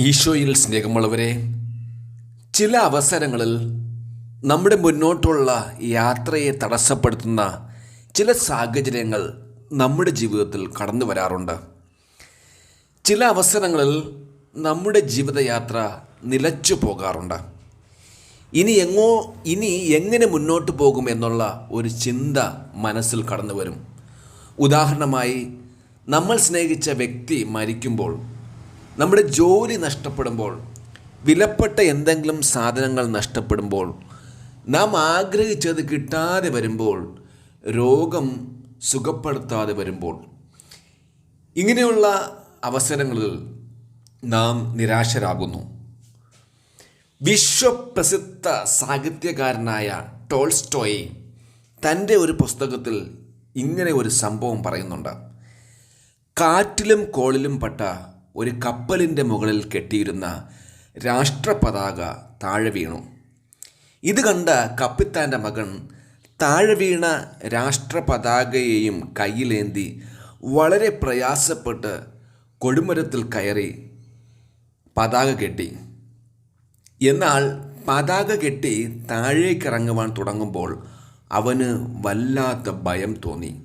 ഈശോയിൽ സ്നേഹമുള്ളവരെ ചില അവസരങ്ങളിൽ നമ്മുടെ മുന്നോട്ടുള്ള യാത്രയെ തടസ്സപ്പെടുത്തുന്ന ചില സാഹചര്യങ്ങൾ നമ്മുടെ ജീവിതത്തിൽ കടന്നു വരാറുണ്ട്. ചില അവസരങ്ങളിൽ നമ്മുടെ ജീവിതയാത്ര നിലച്ചു പോകാറുണ്ട്. ഇനി എങ്ങോ ഇനി എങ്ങനെ മുന്നോട്ട് പോകും എന്നുള്ള ഒരു ചിന്ത മനസ്സിൽ കടന്നു വരും. ഉദാഹരണമായി നമ്മൾ സ്നേഹിച്ച വ്യക്തി മരിക്കുമ്പോൾ നമ്മുടെ ജോലി നഷ്ടപ്പെടുമ്പോൾ വിലപ്പെട്ട എന്തെങ്കിലും സാധനങ്ങൾ നഷ്ടപ്പെടുമ്പോൾ നാം ആഗ്രഹിച്ചത് കിട്ടാതെ വരുമ്പോൾ രോഗം സുഖപ്പെടുത്താതെ വരുമ്പോൾ ഇങ്ങനെയുള്ള അവസരങ്ങളിൽ നാം നിരാശരാകുന്നു. വിശ്വപ്രസിദ്ധ സാഹിത്യകാരനായ ടോൾസ്റ്റോയി തന്റെ ഒരു പുസ്തകത്തിൽ ഇങ്ങനെ ഒരു സംഭവം പറയുന്നുണ്ട്. കാറ്റിലും കോളിലും പെട്ട ഒരു കപ്പലിന്റെ മുകളിൽ കെട്ടിയിരുന്ന രാഷ്ട്രപതാക താഴെ വീണു. ഇത് കണ്ട കപ്പിത്താന്റെ മകൻ താഴെ വീണ രാഷ്ട്രപതാകയെയും കയ്യിലേന്തി വളരെ പ്രയാസപ്പെട്ട് കൊടുമരത്തിൽ കയറി പതാക കെട്ടി. എന്നാൽ പതാക കെട്ടി താഴേക്കിറങ്ങുവാൻ തുടങ്ങുമ്പോൾ അവന് വല്ലാത്ത ഭയം തോന്നി.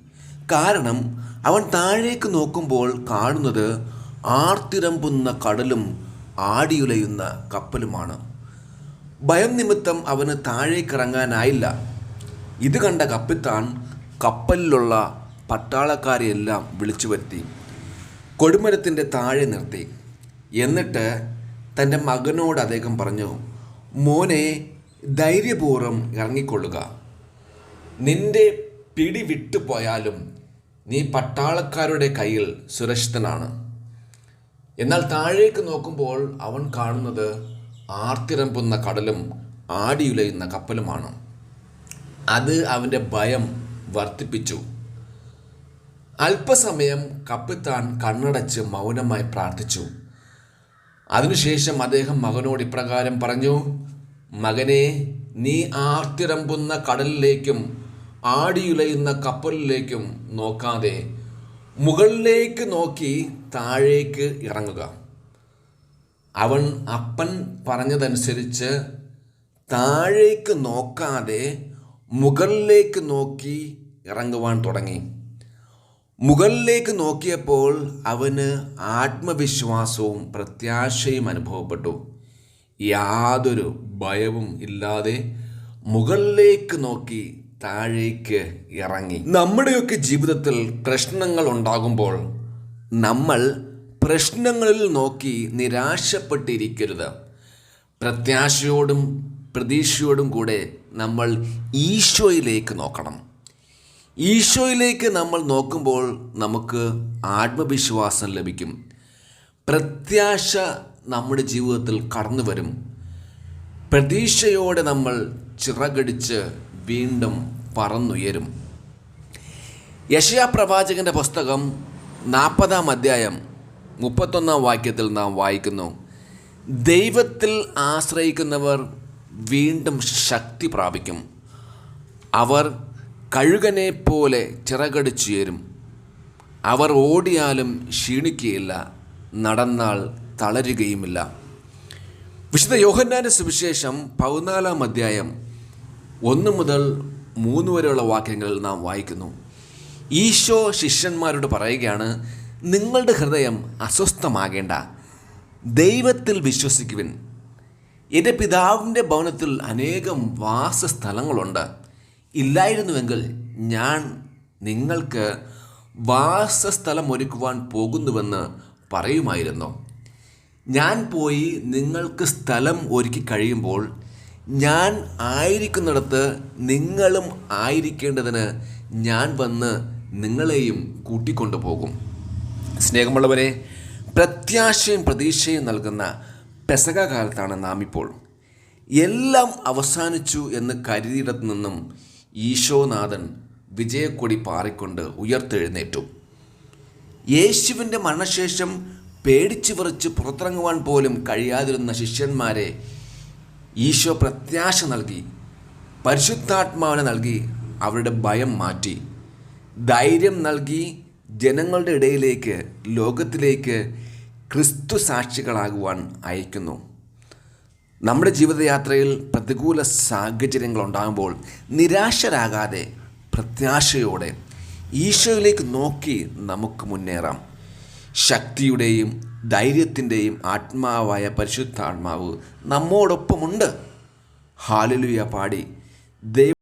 കാരണം അവൻ താഴേക്ക് നോക്കുമ്പോൾ കാണുന്നത് ആർത്തിരമ്പുന്ന കടലും ആടിയുലയുന്ന കപ്പലുമാണ്. ഭയം നിമിത്തം അവന് താഴേക്കിറങ്ങാനായില്ല. ഇത് കണ്ട കപ്പിത്താൻ കപ്പലിലുള്ള പട്ടാളക്കാരെയെല്ലാം വിളിച്ചു വരുത്തി. കൊടുമരത്തിന്റെ താഴെ നിർത്തി. എന്നിട്ട് തന്റെ മകനോട് അദ്ദേഹം പറഞ്ഞു മോനെ ധൈര്യപൂർവം ഇറങ്ങിക്കൊള്ളുക. നിന്റെ പിടി വിട്ടുപോയാലും നീ പട്ടാളക്കാരുടെ കയ്യിൽ സുരക്ഷിതനാണ്. എന്നാൽ താഴേക്ക് നോക്കുമ്പോൾ അവൻ കാണുന്നത് ആർത്തിരമ്പുന്ന കടലും ആടിയുലയുന്ന കപ്പലുമാണ്. അത് അവന്റെ ഭയം വർദ്ധിപ്പിച്ചു. അല്പസമയം കപ്പിത്താൻ കണ്ണടച്ച് മൗനമായി പ്രാർത്ഥിച്ചു. അതിനുശേഷം അദ്ദേഹം മകനോട് ഇപ്രകാരം പറഞ്ഞു മകനെ നീ ആർത്തിരമ്പുന്ന കടലിലേക്കും ആടിയുലയുന്ന കപ്പലിലേക്കും നോക്കാതെ മുകളിലേക്ക് നോക്കി താഴേക്ക് ഇറങ്ങുക. അവൻ അപ്പൻ പറഞ്ഞതനുസരിച്ച് താഴേക്ക് നോക്കാതെ മുകളിലേക്ക് നോക്കി ഇറങ്ങുവാൻ തുടങ്ങി. മുകളിലേക്ക് നോക്കിയപ്പോൾ അവന് ആത്മവിശ്വാസവും പ്രത്യാശയും അനുഭവപ്പെട്ടു. യാതൊരു ഭയവും ഇല്ലാതെ മുകളിലേക്ക് നോക്കി താഴേക്ക് ഇറങ്ങി. നമ്മുടെയൊക്കെ ജീവിതത്തിൽ പ്രശ്നങ്ങൾ ഉണ്ടാകുമ്പോൾ നമ്മൾ പ്രശ്നങ്ങളിൽ നോക്കി നിരാശപ്പെട്ടിരിക്കരുത്. പ്രത്യാശയോടും പ്രതീക്ഷയോടും കൂടെ നമ്മൾ ഈശോയിലേക്ക് നോക്കണം. ഈശോയിലേക്ക് നമ്മൾ നോക്കുമ്പോൾ നമുക്ക് ആത്മവിശ്വാസം ലഭിക്കും. പ്രത്യാശ നമ്മുടെ ജീവിതത്തിൽ കടന്നു വരും പ്രതീക്ഷയോടെ നമ്മൾ ചിറകടിച്ച് വീണ്ടും പറന്നുയരും. യശയാ പ്രവാചകന്റെ പുസ്തകം നാൽപ്പതാം അധ്യായം മുപ്പത്തൊന്നാം വാക്യത്തിൽ നാം വായിക്കുന്നു. ദൈവത്തിൽ ആശ്രയിക്കുന്നവർ വീണ്ടും ശക്തി പ്രാപിക്കും. അവർ കഴുകനെ പോലെ ചിറകടിച്ചുയരും. അവർ ഓടിയാലും ക്ഷീണിക്കുകയില്ല. നടന്നാൽ തളരുകയുമില്ല. വിശുദ്ധ യോഹന്നാന്റെ സുവിശേഷം പതിനാലാം അധ്യായം ഒന്ന് മുതൽ മൂന്ന് വരെയുള്ള വാക്യങ്ങളിൽ നാം വായിക്കുന്നു. ഈശോ ശിഷ്യന്മാരോട് പറയുകയാണ് നിങ്ങളുടെ ഹൃദയം അസ്വസ്ഥമാകേണ്ട. ദൈവത്തിൽ വിശ്വസിക്കുവിൻ. എന്റെ പിതാവിന്റെ ഭവനത്തിൽ അനേകം വാസസ്ഥലങ്ങളുണ്ട്. ഇല്ലായിരുന്നുവെങ്കിൽ ഞാൻ നിങ്ങൾക്ക് വാസസ്ഥലം ഒരുക്കുവാൻ പോകുന്നുവെന്ന് പറയുമായിരുന്നു. ഞാൻ പോയി നിങ്ങൾക്ക് സ്ഥലം ഒരുക്കി കഴിയുമ്പോൾ ഞാൻ ആയിരിക്കുന്നിടത്ത് നിങ്ങളും ആയിരിക്കേണ്ടതിന് ഞാൻ വന്ന് നിങ്ങളെയും കൂട്ടിക്കൊണ്ടു പോകും സ്നേഹമുള്ളവരെ പ്രത്യാശയും പ്രതീക്ഷയും നൽകുന്ന പെസക കാലത്താണ് നാം ഇപ്പോൾ എല്ലാം അവസാനിച്ചു എന്ന് കരുതിയിടത്തു നിന്നും ഈശോനാഥൻ വിജയക്കൊടി പാറിക്കൊണ്ട് ഉയർത്തെഴുന്നേറ്റു. യേശുവിന്റെ മരണശേഷം പേടിച്ചു വിറച്ച് പുറത്തിറങ്ങുവാൻ പോലും കഴിയാതിരുന്ന ശിഷ്യന്മാരെ ഈശോ പ്രത്യാശ നൽകി പരിശുദ്ധാത്മാവിനെ നൽകി അവരുടെ ഭയം മാറ്റി. ധൈര്യം നൽകി ജനങ്ങളുടെ ഇടയിലേക്ക് ലോകത്തിലേക്ക് ക്രിസ്തു സാക്ഷികളാകുവാൻ അയക്കുന്നു. നമ്മുടെ ജീവിതയാത്രയിൽ പ്രതികൂല സാഹചര്യങ്ങൾ ഉണ്ടാകുമ്പോൾ നിരാശരാകാതെ പ്രത്യാശയോടെ ഈശോയിലേക്ക് നോക്കി നമുക്ക് മുന്നേറാം. ശക്തിയുടെയും ധൈര്യത്തിന്റെയും ആത്മാവായ പരിശുദ്ധാത്മാവ് നമ്മോടൊപ്പമുണ്ട്. ഹാലലുയ പാടി. ദൈവ